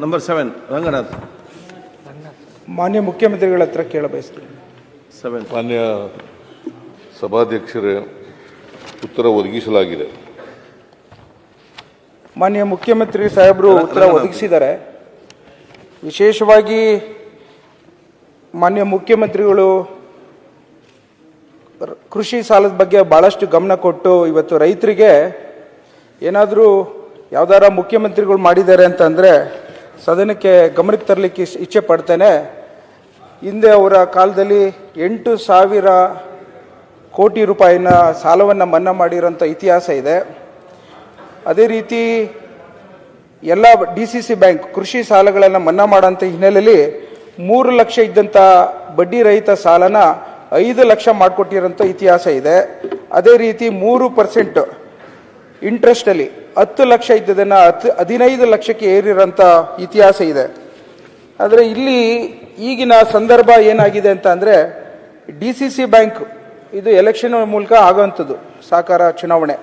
Number seven Ranganath ಮಾನ್ಯ ಮುಖ್ಯಮಂತ್ರಿಗಳ ಹತ್ರ ಕೇಳ ಬಯಸ್ತೀನಿ. ಸೆವೆನ್ ಮಾನ್ಯ ಸಭಾಧ್ಯಕ್ಷರೇ ಉತ್ತರ ಒದಗಿಸಲಾಗಿದೆ. ಮಾನ್ಯ ಮುಖ್ಯಮಂತ್ರಿ ಸಾಹೇಬರು ಉತ್ತರ ಒದಗಿಸಿದ್ದಾರೆ. ವಿಶೇಷವಾಗಿ ಮಾನ್ಯ ಮುಖ್ಯಮಂತ್ರಿಗಳು ಕೃಷಿ ಸಾಲದ ಬಗ್ಗೆ ಭಾಳಷ್ಟು ಗಮನ ಕೊಟ್ಟು ಇವತ್ತು ರೈತರಿಗೆ ಏನಾದರೂ ಯಾವ್ದಾರ ಮುಖ್ಯಮಂತ್ರಿಗಳು ಮಾಡಿದ್ದಾರೆ ಅಂತಂದರೆ ಸದನಕ್ಕೆ ಗಮನಕ್ಕೆ ತರಲಿಕ್ಕೆ ಇಚ್- ಇಚ್ಛೆ ಪಡ್ತೇನೆ. ಹಿಂದೆ ಅವರ ಕಾಲದಲ್ಲಿ ಎಂಟು ಸಾವಿರ ಕೋಟಿ ರೂಪಾಯಿನ ಸಾಲವನ್ನು ಮನ್ನಾ ಮಾಡಿರೋಂಥ ಇತಿಹಾಸ ಇದೆ. ಅದೇ ರೀತಿ ಎಲ್ಲ ಡಿ ಸಿ ಸಿ ಬ್ಯಾಂಕ್ ಕೃಷಿ ಸಾಲಗಳನ್ನು ಮನ್ನಾ ಮಾಡೋಂಥ ಹಿನ್ನೆಲೆಯಲ್ಲಿ ಮೂರು ಲಕ್ಷ ಇದ್ದಂಥ ಬಡ್ಡಿ ರಹಿತ ಸಾಲನ ಐದು ಲಕ್ಷ ಮಾಡಿಕೊಟ್ಟಿರೋಂಥ ಇತಿಹಾಸ ಇದೆ. ಅದೇ ರೀತಿ ಮೂರು ಪರ್ಸೆಂಟ್ ಇಂಟ್ರೆಸ್ಟಲ್ಲಿ ಹತ್ತು ಲಕ್ಷ ಇದ್ದದನ್ನು ಹತ್ತು, ಹದಿನೈದು ಲಕ್ಷಕ್ಕೆ ಏರಿರೋಂಥ ಇತಿಹಾಸ ಇದೆ. ಆದರೆ ಇಲ್ಲಿ ಈಗಿನ ಸಂದರ್ಭ ಏನಾಗಿದೆ ಅಂತ ಅಂದರೆ ಡಿ ಸಿ ಸಿ ಬ್ಯಾಂಕ್ ಇದು ಎಲೆಕ್ಷನ್ ಮೂಲಕ ಆಗೋವಂಥದ್ದು ಸಹಕಾರ ಚುನಾವಣೆ.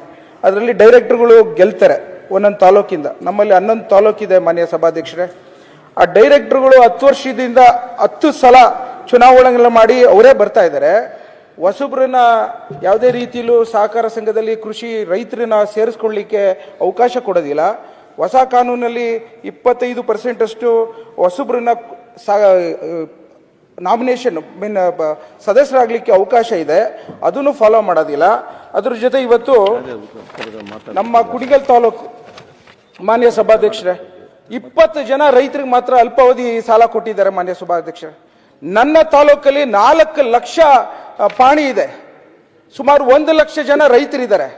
ಅದರಲ್ಲಿ ಡೈರೆಕ್ಟರ್ಗಳು ಗೆಲ್ತಾರೆ ಒಂದೊಂದು ತಾಲೂಕಿಂದ. ನಮ್ಮಲ್ಲಿ ಹನ್ನೊಂದು ತಾಲೂಕಿದೆ ಮಾನ್ಯ ಸಭಾಧ್ಯಕ್ಷರೇ. ಆ ಡೈರೆಕ್ಟರ್ಗಳು ಹತ್ತು ವರ್ಷದಿಂದ ಹತ್ತು ಸಲ ಚುನಾವಣೆಗಳನ್ನ ಮಾಡಿ ಅವರೇ ಬರ್ತಾ ಇದ್ದಾರೆ. ಹೊಸಬ್ರನ್ನ ಯಾವುದೇ ರೀತಿಯಲ್ಲೂ ಸಹಕಾರ ಸಂಘದಲ್ಲಿ ಕೃಷಿ ರೈತರನ್ನ ಸೇರಿಸ್ಕೊಳ್ಳಿಕ್ಕೆ ಅವಕಾಶ ಕೊಡೋದಿಲ್ಲ. ಹೊಸ ಕಾನೂನಲ್ಲಿ ಇಪ್ಪತ್ತೈದು ಪರ್ಸೆಂಟಷ್ಟು ಹೊಸಬ್ರನ್ನ ಸಾ ನಾಮಿನೇಷನ್ ಮೀನ್ ಸದಸ್ಯರಾಗಲಿಕ್ಕೆ ಅವಕಾಶ ಇದೆ. ಅದನ್ನು ಫಾಲೋ ಮಾಡೋದಿಲ್ಲ. ಅದ್ರ ಜೊತೆ ಇವತ್ತು ನಮ್ಮ ಕುಡಿಗಲ್ ತಾಲೂಕು ಮಾನ್ಯ ಸಭಾಧ್ಯಕ್ಷರೇ, ಇಪ್ಪತ್ತು ಜನ ರೈತರಿಗೆ ಮಾತ್ರ ಅಲ್ಪಾವಧಿ ಸಾಲ ಕೊಟ್ಟಿದ್ದಾರೆ ಮಾನ್ಯ ಸಭಾಧ್ಯಕ್ಷರೇ. ನನ್ನ ತಾಲೂಕಲ್ಲಿ ನಾಲ್ಕು ಲಕ್ಷ ಪಾಣಿ ಇದೆ. ಸುಮಾರು ಒಂದು ಲಕ್ಷ ಜನ ರೈತರಿದ್ದಾರೆ.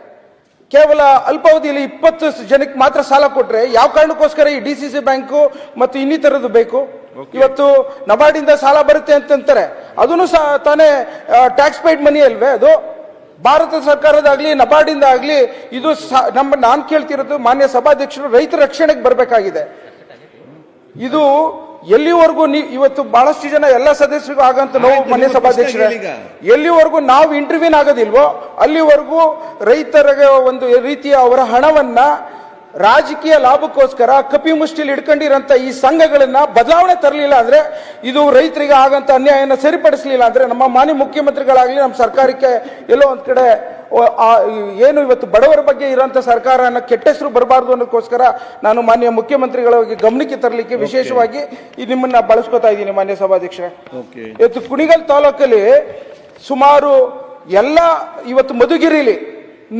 ಕೇವಲ ಅಲ್ಪಾವಧಿಯಲ್ಲಿ ಇಪ್ಪತ್ತು ಜನಕ್ಕೆ ಮಾತ್ರ ಸಾಲ ಕೊಟ್ಟರೆ ಯಾವ ಕಾರಣಕ್ಕೋಸ್ಕರ ಈ ಡಿ ಸಿ ಸಿ ಬ್ಯಾಂಕು ಮತ್ತು ಇನ್ನಿತರದ್ದು ಬೇಕು? ಇವತ್ತು ನಬಾರ್ಡಿಂದ ಸಾಲ ಬರುತ್ತೆ ಅಂತಂತಾರೆ. ಅದನ್ನು ಸಹ ತಾನೇ ಟ್ಯಾಕ್ಸ್ ಪೇಯ್ಡ್ ಮನಿ ಅಲ್ವೇ ಅದು? ಭಾರತ ಸರ್ಕಾರದಾಗ್ಲಿ ನಬಾರ್ಡಿಂದ ಆಗಲಿ ಇದು ನಮ್ಮ ನಾನು ಕೇಳ್ತಿರೋದು ಮಾನ್ಯ ಸಭಾಧ್ಯಕ್ಷರು ರೈತರ ರಕ್ಷಣೆಗೆ ಬರಬೇಕಾಗಿದೆ. ಇದು ಎಲ್ಲಿವರೆಗೂ ನೀವು ಇವತ್ತು ಬಹಳಷ್ಟು ಜನ ಎಲ್ಲ ಸದಸ್ಯರಿಗೂ ಆಗಂತ ನೋವು ಮನೆ ಸಭಾಧ್ಯಕ್ಷರೇ. ಎಲ್ಲಿವರೆಗೂ ನಾವು ಇಂಟರ್ವ್ಯೂನ್ ಆಗೋದಿಲ್ವೋ ಅಲ್ಲಿವರೆಗೂ ರೈತರಿಗೆ ಒಂದು ರೀತಿಯ ಅವರ ಹಣವನ್ನ ರಾಜಕೀಯ ಲಾಭಕ್ಕೋಸ್ಕರ ಕಪಿ ಮುಷ್ಟಿಲಿ ಇಟ್ಕೊಂಡಿರೋಂಥ ಈ ಸಂಘಗಳನ್ನ ಬದಲಾವಣೆ ತರಲಿಲ್ಲ ಅಂದ್ರೆ ಇದು ರೈತರಿಗೆ ಆಗಂತ ಅನ್ಯಾಯನ ಸರಿಪಡಿಸಲಿಲ್ಲ ಅಂದ್ರೆ ನಮ್ಮ ಮಾನ್ಯ ಮುಖ್ಯಮಂತ್ರಿಗಳಾಗ್ಲಿ ನಮ್ಮ ಸರ್ಕಾರಕ್ಕೆ ಎಲ್ಲೋ ಒಂದ್ ಕಡೆ ಏನು ಇವತ್ತು ಬಡವರ ಬಗ್ಗೆ ಇರೋಂಥ ಸರ್ಕಾರನ ಕೆಟ್ಟ ಹೆಸರು ಬರಬಾರ್ದು ಅನ್ನೋದಕ್ಕೋಸ್ಕರ ನಾನು ಮಾನ್ಯ ಮುಖ್ಯಮಂತ್ರಿಗಳ ಗಮನಕ್ಕೆ ತರಲಿಕ್ಕೆ ವಿಶೇಷವಾಗಿ ನಿಮ್ಮನ್ನ ಬಳಸ್ಕೊತಾ ಇದ್ದೀನಿ ಮಾನ್ಯ ಸಭಾಧ್ಯಕ್ಷರೇ. ಇವತ್ತು ಕುಣಿಗಲ್ ತಾಲೂಕಲ್ಲಿ ಸುಮಾರು ಎಲ್ಲ ಇವತ್ತು ಮಧುಗಿರಿಲಿ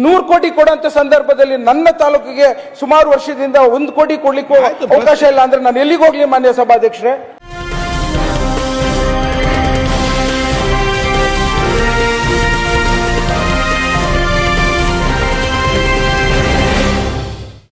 ನೂರು ಕೋಟಿ ಕೊಡೋಂಥ ಸಂದರ್ಭದಲ್ಲಿ ನನ್ನ ತಾಲೂಕಿಗೆ ಸುಮಾರು ವರ್ಷದಿಂದ ಒಂದು ಕೋಟಿ ಕೊಡ್ಲಿಕ್ಕೆ ಅವಕಾಶ ಇಲ್ಲ. ಅಂದ್ರೆ ನಾನು ಎಲ್ಲಿಗೆ ಹೋಗ್ಲಿ ಮಾನ್ಯ ಸಭಾಧ್ಯಕ್ಷರೇ?